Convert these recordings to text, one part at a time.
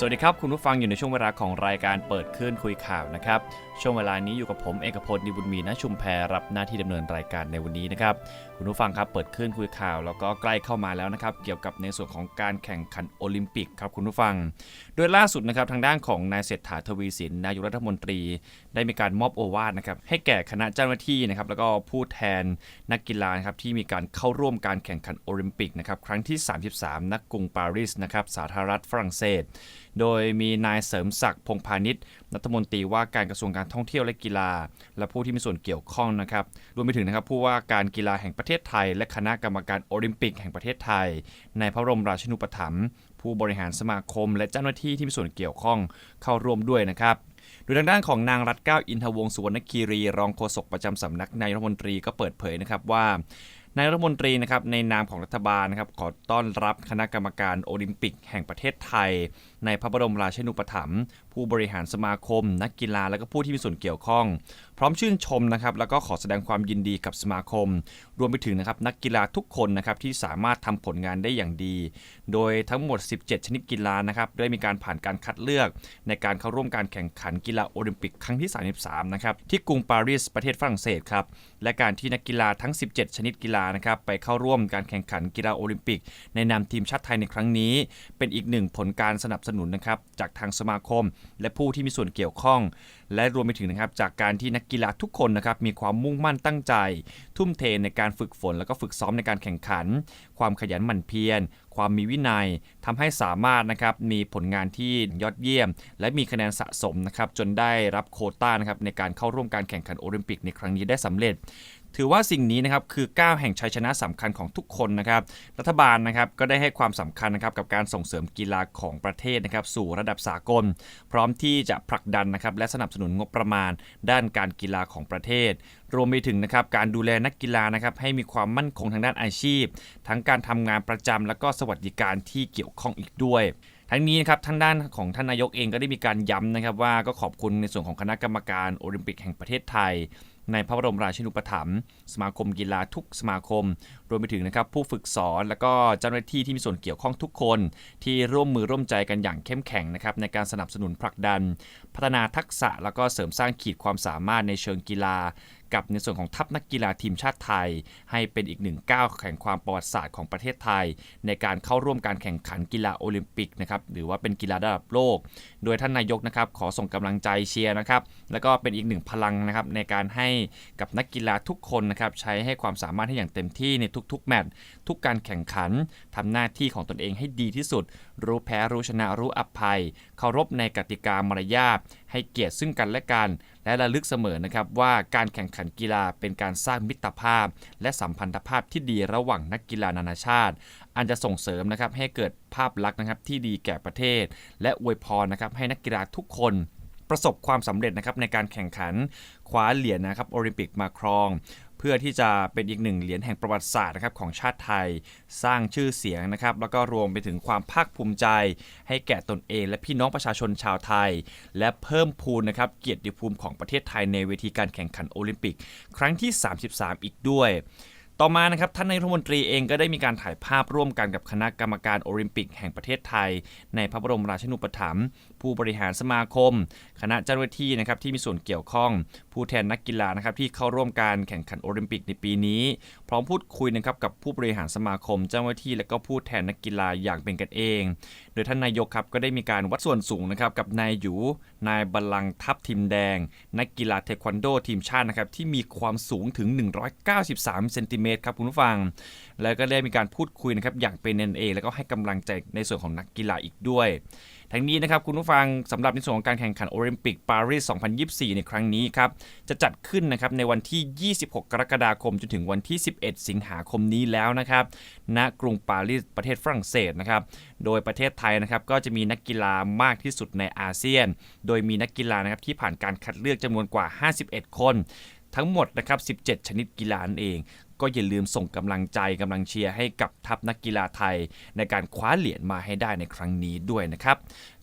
สวัสดีครับ คุณผู้ฟังอยู่ในช่วงเวลาของรายการเปิดคลื่นคุยข่าวนะครับ ช่วงเวลานี้อยู่กับผมเอกพลนิบุญมีณชุมแพรับหน้าที่ดำเนินรายการในวันนี้นะครับ คุณผู้ฟังครับเปิดคลื่นคุยข่าว แล้วก็ใกล้เข้ามาแล้วนะครับ เกี่ยวกับในส่วนของการแข่งขันโอลิมปิกครับคุณผู้ฟัง โดยล่าสุดนะครับทางด้านของนายเศรษฐาทวีสินนายกรัฐมนตรี ได้มีการมอบโอวาทนะครับให้แก่คณะเจ้าหน้าที่นะครับแล้วก็ผู้แทนนักกีฬานะครับที่มีการเข้าร่วมการแข่งขันโอลิมปิกนะครับครั้งที่ 33 นักกรุงปารีสนะครับสาธารณรัฐฝรั่งเศส โดยมีนายเสริมศักดิ์พงพาณิชย์รัฐมนตรีว่าการกระทรวงการท่องเที่ยวและกีฬา และผู้ที่มีส่วนเกี่ยวข้องนะครับรวมไปถึงนะครับผู้ว่าการกีฬาแห่งประเทศทศไทย และคณะกรรมการโอลิมปิกแห่งประเทศไทย ในพระบรมราชินูปถัมภ์ผู้บริหารสมาคม และเจ้าหน้าที่ที่มีส่วนเกี่ยวข้องเข้าร่วมด้วยนะครับโดยทางด้านของนางรัตเก้าอินทวงสุวรรณคีรี รองโฆษกประจำสำนักนายรัฐมนตรีก็เปิดเผยนะครับว่านายรัฐมนตรีนะครับในนามของรัฐบาลนะครับขอต้อนรับคณะกรรมการโอลิมปิกแห่งประเทศไทยในพระบรมราชินูปถัมภ์ผู้บริหารสมาคม นักกีฬาและก็ผู้ที่มีส่วนเกี่ยวข้อง พร้อมชื่นชมนะครับแล้วก็ขอแสดงความยินดีกับสมาคม รวมไปถึงนะครับนักกีฬาทุกคนนะครับที่สามารถทำผลงานได้อย่างดี โดยทั้งหมด 17 ชนิดกีฬานะครับได้มีการผ่านการคัดเลือก ในการเข้าร่วมการแข่งขันกีฬาโอลิมปิกครั้งที่ 33 นะครับที่กรุงปารีสประเทศฝรั่งเศสครับและการที่นักกีฬาทั้ง 17 ชนิดกีฬานะครับไปเข้าร่วมการแข่งขันกีฬาโอลิมปิก ในนามทีมชาติไทยในครั้งนี้ เป็นอีกหนึ่งผลการสนับสนุนนะครับจากทางสมาคม และผู้ที่มีส่วนเกี่ยวข้อง และรวมไปถึงนะครับจากการที่นักกีฬาทุกคนนะครับมีความมุ่งมั่นตั้งใจ ทุ่มเทในการฝึกฝน แล้วก็ฝึกซ้อมในการแข่งขัน ความขยันหมั่นเพียร ความมีวินัยทำให้สามารถนะครับมีผลงานที่ยอดเยี่ยม และมีคะแนนสะสมนะครับจนได้รับโคต้านะครับในการเข้าร่วมการแข่งขันโอลิมปิกในครั้งนี้ได้สำเร็จ ถือว่าสิ่งนี้นะครับคือก้าวแห่งชัยชนะสำคัญของทุกคนนะครับ รัฐบาลนะครับก็ได้ให้ความสำคัญนะครับกับการส่งเสริมกีฬาของประเทศนะครับสู่ระดับสากล พร้อมที่จะผลักดันนะครับและสนับสนุนงบประมาณ ด้านการกีฬาของประเทศ รวมไปถึงนะครับการดูแลนักกีฬานะครับให้มีความมั่นคงทางด้านอาชีพ ทั้งการทำงานประจำและก็สวัสดิการที่เกี่ยวข้องอีกด้วยทั้งนี้นะครับทางด้านของท่านนายกเองก็ได้มีการย้ำนะครับว่าก็ขอบคุณในส่วนของคณะกรรมการโอลิมปิกแห่งประเทศไทย ในพระบรมราชินูปถัมภ์สมาคมกีฬาทุกสมาคม รวมไปถึงนะครับผู้ฝึกสอนและก็เจ้าหน้าที่ที่มีส่วนเกี่ยวข้องทุกคน ที่ร่วมมือร่วมใจกันอย่างเข้มแข็งนะครับในการสนับสนุนผลักดัน พัฒนาทักษะแล้วก็เสริมสร้างขีดความสามารถในเชิงกีฬา กับในส่วนของทัพนักกีฬาทีมชาติไทย ให้เป็นอีกหนึ่งก้าวแข่งความประวัติศาสตร์ของประเทศไทย ในการเข้าร่วมการแข่งขันกีฬาโอลิมปิกนะครับหรือว่าเป็นกีฬาระดับโลก โดยท่านนายกนะครับขอส่งกำลังใจเชียร์นะครับแล้วก็เป็นอีกหนึ่งพลังนะครับในการให้กับนักกีฬาทุกคนนะครับใช้ให้ความสามารถให้อย่างเต็มที่ในทุกๆแมตช์ทุกการแข่งขันทำหน้าที่ของตนเองให้ดีที่สุด รู้แพ้รู้ชนะรู้อภัย เคารพในกติกามารยาทให้เกียรติซึ่งกันและกัน และระลึกเสมอนะครับว่าการแข่งขันกีฬาเป็นการสร้างมิตรภาพ และสัมพันธภาพที่ดีระหว่างนักกีฬานานาชาติ อันจะส่งเสริมนะครับให้เกิดภาพลักษณ์นะครับที่ดีแก่ประเทศ และอวยพรนะครับให้นักกีฬาทุกคนประสบความสำเร็จนะครับในการแข่งขันคว้าเหรียญนะครับโอลิมปิกมาครอง เพื่อที่จะเป็นอีกหนึ่งเหรียญแห่งประวัติศาสตร์นะครับของชาติไทยสร้างชื่อเสียงนะครับ แล้วก็รวมไปถึงความภาคภูมิใจ ให้แก่ตนเอง และพี่น้องประชาชนชาวไทย และเพิ่มพูนนะครับเกียรติภูมิของประเทศไทยในเวทีการแข่งขันโอลิมปิก ครั้งที่ 33 อีกด้วยต่อมานะครับท่านนายกรัฐมนตรีเองก็ได้มีการถ่ายภาพร่วมกันกับคณะกรรมการโอลิมปิกแห่งประเทศไทย ในพระบรมราชินูปถัมภ์ผู้บริหารสมาคม คณะเจ้าหน้าที่นะครับที่มีส่วนเกี่ยวข้อง ผู้แทนนักกีฬานะครับที่เข้าร่วมการแข่งขันโอลิมปิกในปีนี้ พร้อมพูดคุยนะครับกับผู้บริหารสมาคม เจ้าหน้าที่และก็ผู้แทนนักกีฬาอย่างเป็นกันเอง โดยท่านนายกครับก็ได้มีการวัดส่วนสูงนะครับกับนายหยู นายบัลลังทัพทีมแดง นักกีฬาเทควันโดทีมชาตินะครับที่มีความสูงถึง 193เซนติเมตรครับคุณผู้ฟัง แล้วก็ได้มีการพูดคุยนะครับอย่างเป็นเนเองแล้วก็ให้กำลังใจในส่วนของนักกีฬาอีกด้วย ทั้งนี้นะครับคุณผู้ฟังสำหรับในส่วนของการแข่งขันโอลิมปิกปารีส 2024 ในครั้งนี้ครับจะจัดขึ้นนะครับในวันที่ 26 กรกฎาคมจนถึงวันที่ 11 สิงหาคมนี้แล้วนะครับณกรุงปารีสประเทศฝรั่งเศสนะครับโดยประเทศไทยนะครับก็จะมีนักกีฬามากที่สุดในอาเซียน โดยมีนักกีฬานะครับที่ผ่านการคัดเลือกจำนวนกว่า 51 คนทั้งหมดนะครับ 17 ชนิดกีฬานั่นเอง ก็อย่าลืมส่งกำลังใจกำลังเชียร์ให้กับทัพนักกีฬาไทย ในการคว้าเหรียญมาให้ได้ในครั้งนี้ด้วยนะครับ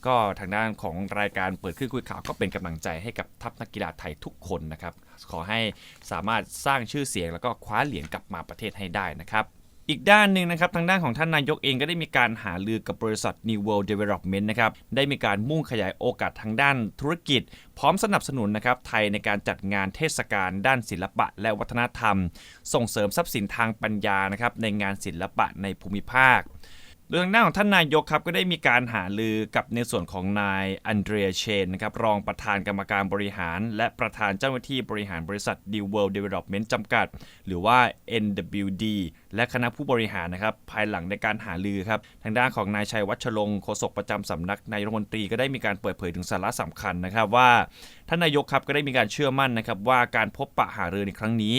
ก็ทางด้านของรายการเปิดขึ้นคุยข่าวก็เป็นกำลังใจให้กับทัพนักกีฬาไทยทุกคนนะครับ ขอให้สามารถสร้างชื่อเสียงแล้วก็คว้าเหรียญกลับมาประเทศให้ได้นะครับ อีกด้านหนึ่งนะครับทางด้านของท่านนายกเองก็ได้มีการหาลือกับบริษัท New World Development นะครับได้มีการมุ่งขยายโอกาสทางด้านธุรกิจ พร้อมสนับสนุนนะครับไทยในการจัดงานเทศกาลด้านศิลปะและวัฒนธรรม ส่งเสริมทรัพย์สินทางปัญญานะครับในงานศิลปะในภูมิภาคโดยทางด้านของท่านนายกครับก็ได้มีการหาลือกับในส่วนของนายอันเดรียเชนนะครับรองประธานกรรมการบริหาร และประธานเจ้าหน้าที่บริหารบริษัท New World Development จำกัด หรือว่า NWD และคณะผู้บริหารนะครับภายหลังในการหาลือครับทางด้านของนายชัยวัชรงค์โฆษกประจำสำนักนายรัฐมนตรีก็ได้มีการเปิดเผยถึงสาระสำคัญนะครับว่าท่านนายกครับก็ได้มีการเชื่อมั่นนะครับว่าการพบปะหารือในครั้งนี้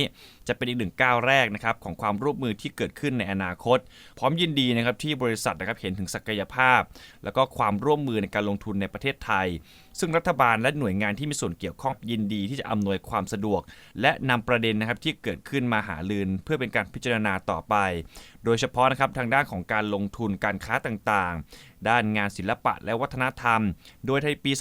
จะเป็นอีกหนึ่งก้าวแรกนะครับของความร่วมมือที่เกิดขึ้นในอนาคต พร้อมยินดีนะครับที่บริษัทนะครับเห็นถึงศักยภาพ แล้วก็ความร่วมมือในการลงทุนในประเทศไทย ซึ่งรัฐบาลและหน่วยงานที่มีส่วนเกี่ยวข้องยินดีที่จะอำนวยความสะดวก และนำประเด็นนะครับที่เกิดขึ้นมาหาลืนเพื่อเป็นการพิจารณาต่อไป โดยเฉพาะนะครับทางด้านของการลงทุนการค้าต่างๆ ด้านงานศิลปะและวัฒนธรรม โดยในปี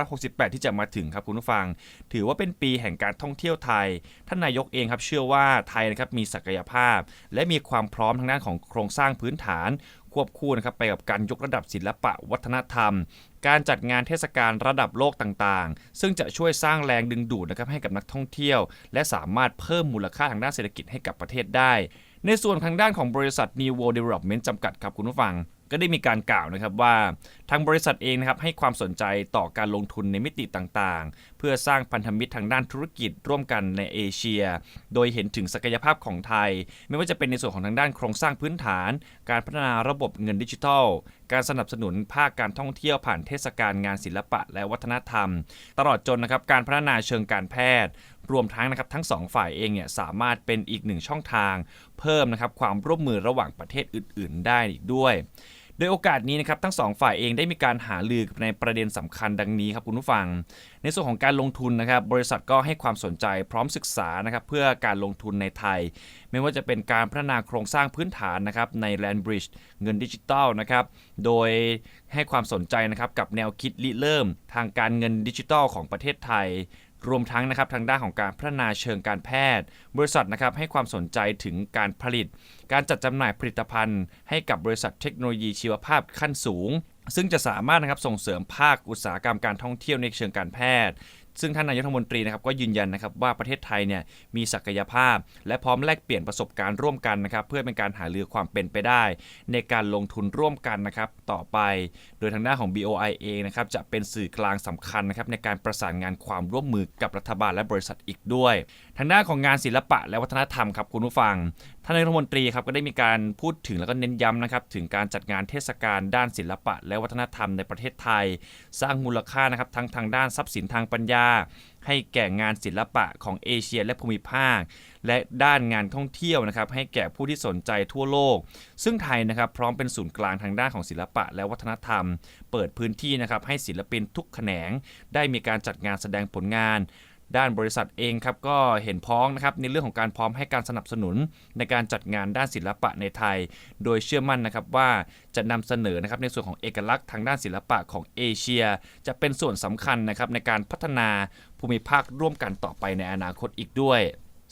2568 ที่จะมาถึงครับคุณผู้ฟัง ถือว่าเป็นปีแห่งการท่องเที่ยวไทย ท่านนายกเองครับเชื่อว่าไทยนะครับมีศักยภาพ และมีความพร้อมทางด้านของโครงสร้างพื้นฐานควบคู่นะครับไปกับการยกระดับศิลปะวัฒนธรรม การจัดงานเทศกาลระดับโลกต่างๆ ซึ่งจะช่วยสร้างแรงดึงดูดนะครับให้กับนักท่องเที่ยว และสามารถเพิ่มมูลค่าทางด้านเศรษฐกิจให้กับประเทศได้ ในส่วนทางด้านของบริษัท New World Development จำกัดครับคุณผู้ฟัง ก็ได้มีการกล่าวนะครับว่าทางบริษัทเองนะครับให้ความสนใจต่อการลงทุนในมิติต่างๆ เพื่อสร้างพันธมิตรทางด้านธุรกิจร่วมกันในเอเชีย โดยเห็นถึงศักยภาพของไทย ไม่ว่าจะเป็นในส่วนของทางด้านโครงสร้างพื้นฐาน การพัฒนาระบบเงินดิจิทัล การสนับสนุนภาคการท่องเที่ยวผ่านเทศกาลงานศิลปะและวัฒนธรรม ตลอดจนนะครับการพัฒนาเชิงการแพทย์รวมทั้งนะครับทั้งสองฝ่ายเองเนี่ยสามารถเป็นอีกหนึ่งช่องทาง เพิ่มนะครับความร่วมมือระหว่างประเทศอื่น ๆ ได้อีกด้วย โดยโอกาสนี้นะครับทั้งสองฝ่ายเองได้มีการหาลือในประเด็นสำคัญดังนี้ครับคุณผู้ฟัง ในส่วนของการลงทุนนะครับบริษัทก็ให้ความสนใจพร้อมศึกษานะครับเพื่อการลงทุนในไทย ไม่ว่าจะเป็นการพัฒนาโครงสร้างพื้นฐานนะครับใน Land Bridge เงินดิจิทัลนะครับโดยให้ความสนใจนะครับกับแนวคิดริเริ่มทางการเงินดิจิทัลของประเทศไทย รวมทั้งนะครับทางด้านของการพัฒนาเชิงการแพทย์ บริษัทนะครับให้ความสนใจถึงการผลิต การจัดจำหน่ายผลิตภัณฑ์ ให้กับบริษัทเทคโนโลยีชีวภาพขั้นสูงซึ่งจะสามารถนะครับส่งเสริมภาคอุตสาหกรรมการท่องเที่ยวในเชิงการแพทย์ ซึ่งท่านนายกรัฐมนตรีนะครับก็ยืนยันนะครับว่าประเทศไทยเนี่ยมีศักยภาพ และพร้อมแลกเปลี่ยนประสบการณ์ร่วมกันนะครับเพื่อเป็นการหาเรือความเป็นไปได้ ในการลงทุนร่วมกันนะครับต่อไป โดยทางด้านของ BOI เองนะครับจะเป็นสื่อกลางสำคัญนะครับในการประสานงานความร่วมมือกับรัฐบาลและบริษัทอีกด้วย ทางด้านของงานศิลปะและวัฒนธรรมครับคุณผู้ฟังท่านนายกรัฐมนตรีครับก็ได้มีการพูดถึงแล้วก็เน้นย้ำนะครับถึงการจัดงานเทศกาลด้านศิลปะ และวัฒนธรรมในประเทศไทย สร้างมูลค่านะครับทั้งทางด้านทรัพย์สินทางปัญญาให้แก่งานศิลปะของเอเชียและภูมิภาค และด้านงานท่องเที่ยวนะครับให้แก่ผู้ที่สนใจทั่วโลก ซึ่งไทยนะครับพร้อมเป็นศูนย์กลางทางด้านของศิลปะและวัฒนธรรม เปิดพื้นที่นะครับให้ศิลปินทุกแขนงได้มีการจัดงานแสดงผลงาน ด้านบริษัทเองครับก็เห็นพ้องนะครับในเรื่องของการพร้อมให้การสนับสนุนในการจัดงานด้านศิลปะในไทย โดยเชื่อมั่นนะครับว่าจะนำเสนอนะครับในส่วนของเอกลักษณ์ทางด้านศิลปะของเอเชีย จะเป็นส่วนสำคัญนะครับในการพัฒนาภูมิภาคร่วมกันต่อไปในอนาคตอีกด้วย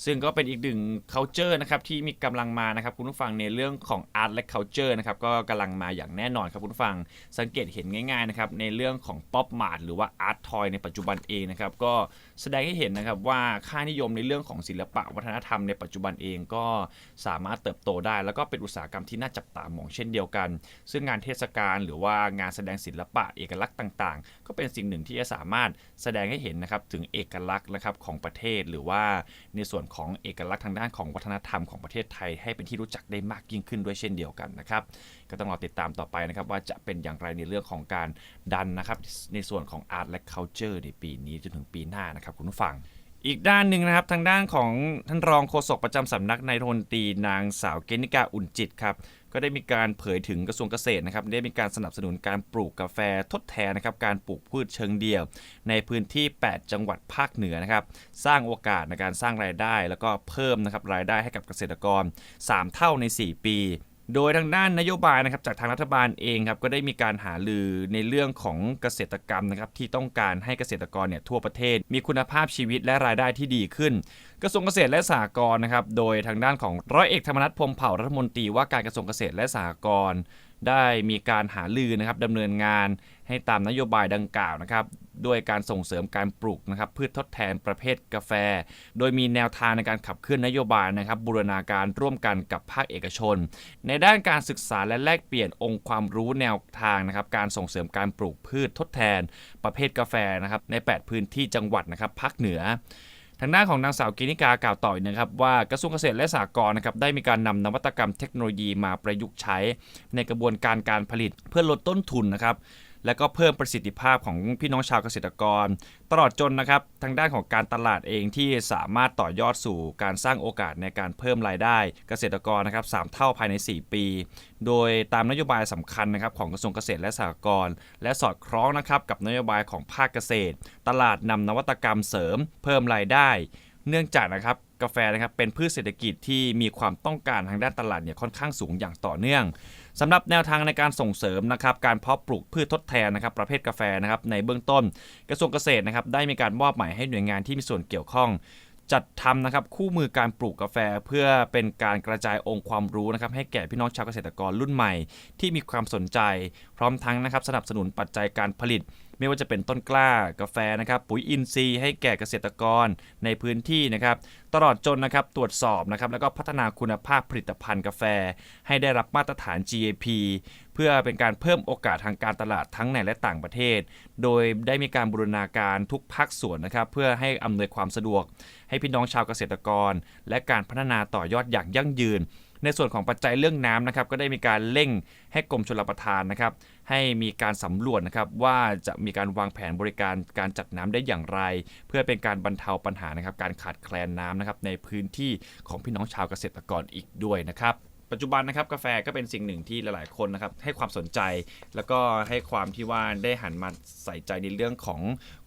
ซึ่งก็เป็นอีกหนึ่ง culture นะครับที่มีกำลังมานะครับคุณผู้ฟังในเรื่องของ art และ culture นะครับก็กำลังมาอย่างแน่นอนครับคุณผู้ฟังสังเกตเห็นง่ายๆนะครับในเรื่องของ pop mart หรือว่า art toy ในปัจจุบันเองนะครับก็แสดงให้เห็นนะครับว่าค่านิยมในเรื่องของศิลปะวัฒนธรรมในปัจจุบันเองก็สามารถเติบโตได้ แล้วก็เป็นอุตสาหกรรมที่น่าจับตามองเช่นเดียวกัน ซึ่งงานเทศกาลหรือว่างานแสดงศิลปะเอกลักษณ์ต่างๆ ก็เป็นสิ่งหนึ่งที่จะสามารถแสดงให้เห็นนะครับถึงเอกลักษณ์นะครับของประเทศหรือว่าในส่วนของเอกลักษณ์ทางด้านของวัฒนธรรมของประเทศไทย ให้เป็นที่รู้จักได้มากยิ่งขึ้นด้วยเช่นเดียวกันนะครับก็ต้องรอติดตามต่อไปนะครับว่าจะเป็นอย่างไรในเรื่องของการดันนะครับในส่วนของอาร์ตและเคาน์เตอร์ในปีนี้จนถึงปีหน้านะครับคุณผู้ฟัง อีกด้านหนึ่งนะครับทางด้านของท่านรองโฆษกประจำสำนักนายทนตีนางสาวเกณฑิกาอุ่นจิตครับก็ได้มีการเผยถึงกระทรวงเกษตรนะครับได้มีการสนับสนุนการปลูกกาแฟทดแทนนะครับการปลูกพืชเชิงเดี่ยว ในพื้นที่ 8 จังหวัดภาคเหนือนะครับสร้างโอกาสในการสร้างรายได้ แล้วก็เพิ่มนะครับรายได้ให้กับเกษตรกร 3 เท่าใน 4 ปี โดยทางด้านนโยบายนะครับจากทางรัฐบาลเองครับก็ได้มีการหาลือในเรื่องของเกษตรกรรมนะครับที่ต้องการให้เกษตรกรเนี่ยทั่วประเทศ มีคุณภาพชีวิตและรายได้ที่ดีขึ้น กระทรวงเกษตรและสหกรณ์นะครับโดยทางด้านของร้อยเอกธรรมนัฐพรมเผ่ารัฐมนตรีว่าการกระทรวงเกษตรและสหกรณ์ ได้มีการหาลือนะครับดำเนินงานให้ตามนโยบายดังกล่าวนะครับด้วยการส่งเสริมการปลูกนะครับพืชทดแทนประเภทกาแฟ โดยมีแนวทางในการขับเคลื่อนนโยบายนะครับบูรณาการร่วมกันกับภาคเอกชน ในด้านการศึกษาและแลกเปลี่ยนองค์ความรู้แนวทางนะครับการส่งเสริมการปลูกพืชทดแทน ประเภทกาแฟนะครับใน 8 พื้นที่จังหวัดนะครับภาคเหนือ ทางด้านของนางสาวกินิกากล่าวต่ออีกนะครับว่ากระทรวงเกษตรและสหกรณ์นะครับได้มีการนำนวัตกรรมเทคโนโลยีมาประยุกต์ใช้ ในกระบวนการการผลิตเพื่อลดต้นทุนนะครับ และก็เพิ่มประสิทธิภาพของพี่น้องชาวเกษตรกร ตลอดจนนะครับทางด้านของการตลาดเองที่สามารถต่อยอดสู่การสร้างโอกาสในการเพิ่มรายได้ เกษตรกรนะครับสามเท่าภายใน 4 ปี โดยตามนโยบายสำคัญนะครับของกระทรวงเกษตรและสหกรณ์และสอดคล้องนะครับกับนโยบายของภาคเกษตร ตลาดนำนวัตกรรมเสริม เพิ่มรายได้ เนื่องจากนะครับกาแฟนะครับเป็นพืชเศรษฐกิจที่มีความต้องการทางด้านตลาดเนี่ยค่อนข้างสูงอย่างต่อเนื่องสำหรับแนวทางในการส่งเสริมนะครับการเพาะปลูกพืชทดแทนนะครับประเภทกาแฟนะครับในเบื้องต้น กระทรวงเกษตรนะครับได้มีการมอบหมายให้หน่วยงานที่มีส่วนเกี่ยวข้อง จัดทำนะครับคู่มือการปลูกกาแฟเพื่อเป็นการกระจายองค์ความรู้นะครับให้แก่พี่น้องชาวเกษตรกรรุ่นใหม่ ที่มีความสนใจ พร้อมทั้งนะครับสนับสนุนปัจจัยการผลิต ไม่ว่าจะเป็นต้นกล้ากาแฟนะครับปุ๋ยอินทรีย์ให้แก่เกษตรกรในพื้นที่นะครับตลอดจนนะครับตรวจสอบนะครับแล้วก็พัฒนาคุณภาพผลิตภัณฑ์กาแฟ ให้ได้รับมาตรฐาน GAP เพื่อเป็นการเพิ่มโอกาสทางการตลาดทั้งในและต่างประเทศ โดยได้มีการบูรณาการทุกภาคส่วนนะครับเพื่อให้อำนวยความสะดวก ให้พี่น้องชาวเกษตรกร และการพัฒนาต่อยอดอย่างยั่งยืน ในส่วนของปัจจัยเรื่องน้ำนะครับก็ได้มีการเร่งให้กรมชลประทานนะครับให้มีการสำรวจนะครับว่าจะมีการวางแผนบริการการจัดน้ำได้อย่างไร เพื่อเป็นการบรรเทาปัญหานะครับการขาดแคลนน้ำนะครับในพื้นที่ของพี่น้องชาวเกษตรกรอีกด้วยนะครับ ปัจจุบันนะครับกาแฟก็เป็นสิ่งหนึ่งที่หลาย ๆ คนนะครับให้ความสนใจ แล้วก็ให้ความที่ว่าได้หันมาใส่ใจในเรื่องของ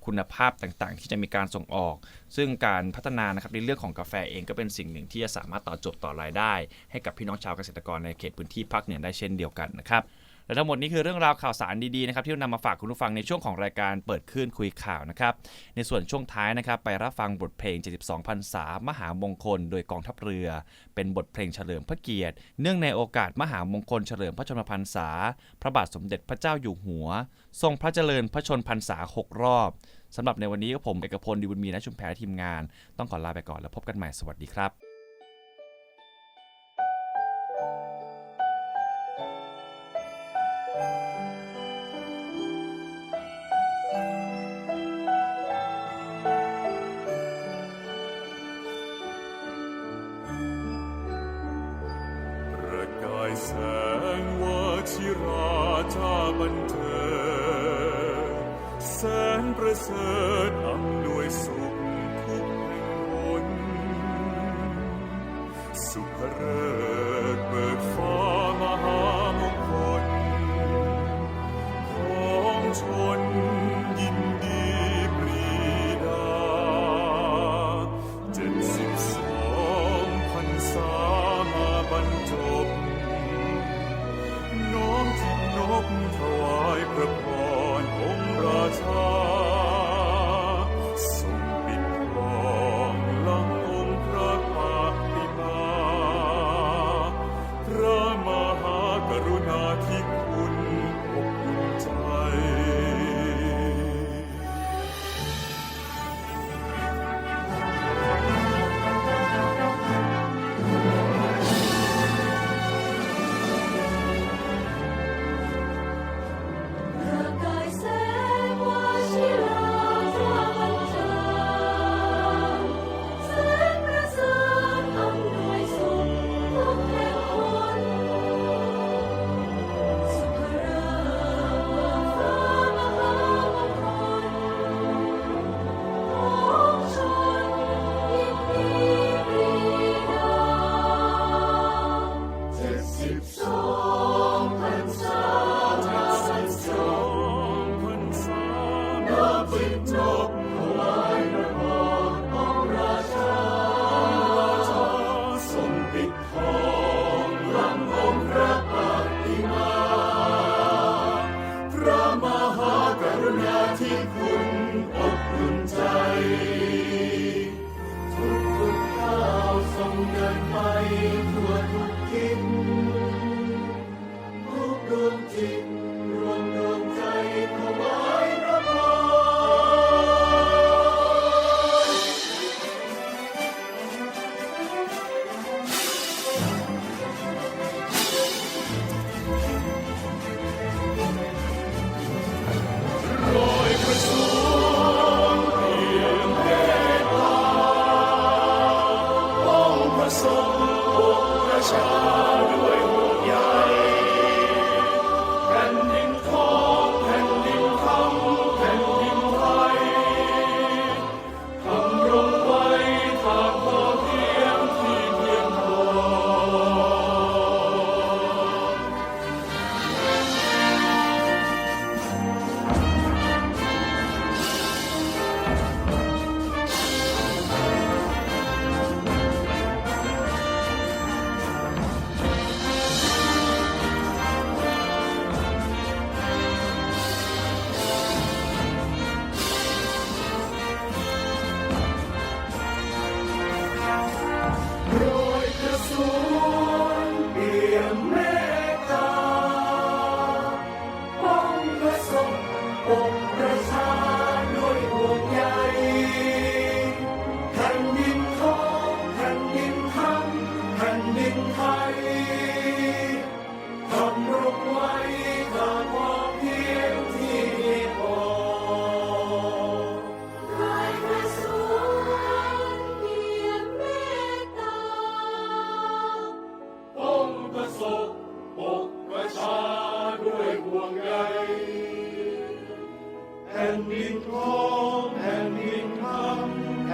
คุณภาพต่างๆ ที่จะมีการส่งออก ซึ่งการพัฒนานะครับในเรื่องของกาแฟเองก็เป็นสิ่งหนึ่งที่จะสามารถต่อจบต่อรายได้ ให้กับพี่น้องชาวเกษตรกรในเขตพื้นที่ภาคเหนือได้เช่นเดียวกันนะครับ และทั้งหมดนี้คือเรื่องราวข่าวสารดีๆนะครับที่นำมาฝากคุณผู้ฟังในช่วงของรายการเปิดคลื่นคุยข่าวนะครับในส่วนช่วงท้ายนะครับไปรับฟังบทเพลง 72พรรษามหามงคล โดยกองทัพเรือ เป็นบทเพลงเฉลิมพระเกียรติ เนื่องในโอกาสมหามงคลเฉลิมพระชนมพรรษา พระบาทสมเด็จพระเจ้าอยู่หัว ทรงพระเจริญพระชนพรรษา 6 รอบสำหรับในวันนี้ก็ผมเอกพลดีบุญมีและชุมแพรทีมงาน ต้องขอลาไปก่อนแล้วพบกันใหม่สวัสดีครับ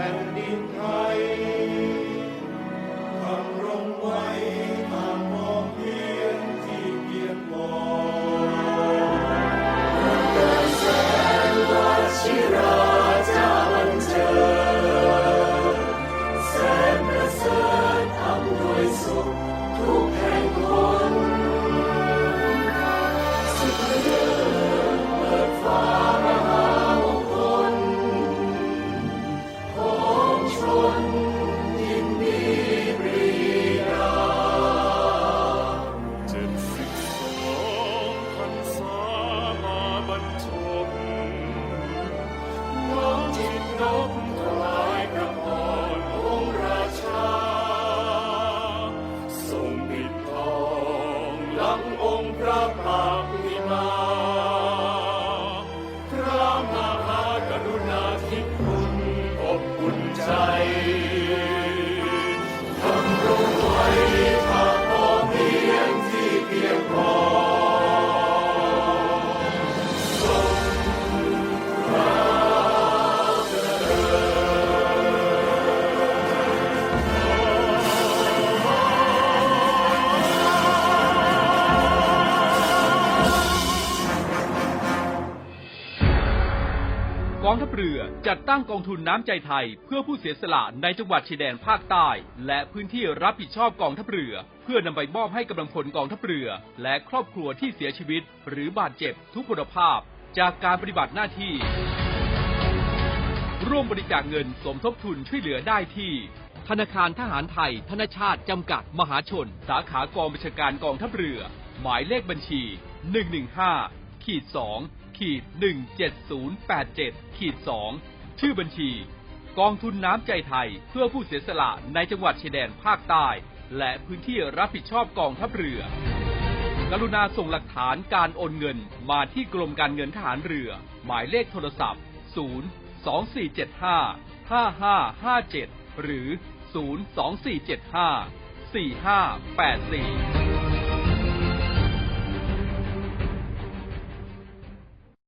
and in จัดตั้งกองทุนน้ำใจไทย เพื่อผู้เสียสละในจังหวัดชายแดนภาคใต้ และพื้นที่รับผิดชอบกองทัพเรือ เพื่อนำไปมอบให้กำลังพลกองทัพเรือ และครอบครัวที่เสียชีวิต หรือบาดเจ็บทุกพลภาพ จากการปฏิบัติหน้าที่ ร่วมบริจาคเงินสมทบทุนช่วยเหลือได้ที่ ธนาคารทหารไทย ธนชาติจำกัดมหาชน สาขากองบัญชาการกองทัพเรือ หมายเลขบัญชี 115ขีด2 ขีด17087ขีด2ชื่อบัญชี กองทุนน้ำใจไทยเพื่อผู้เสียสละในจังหวัดชายแดนภาคใต้ และพื้นที่รับผิดชอบกองทัพเรือ กรุณาส่งหลักฐานการโอนเงินมาที่กรมการเงินทหารเรือ หมายเลขโทรศัพท์ 0 2475 5557 หรือ 0 2475 4584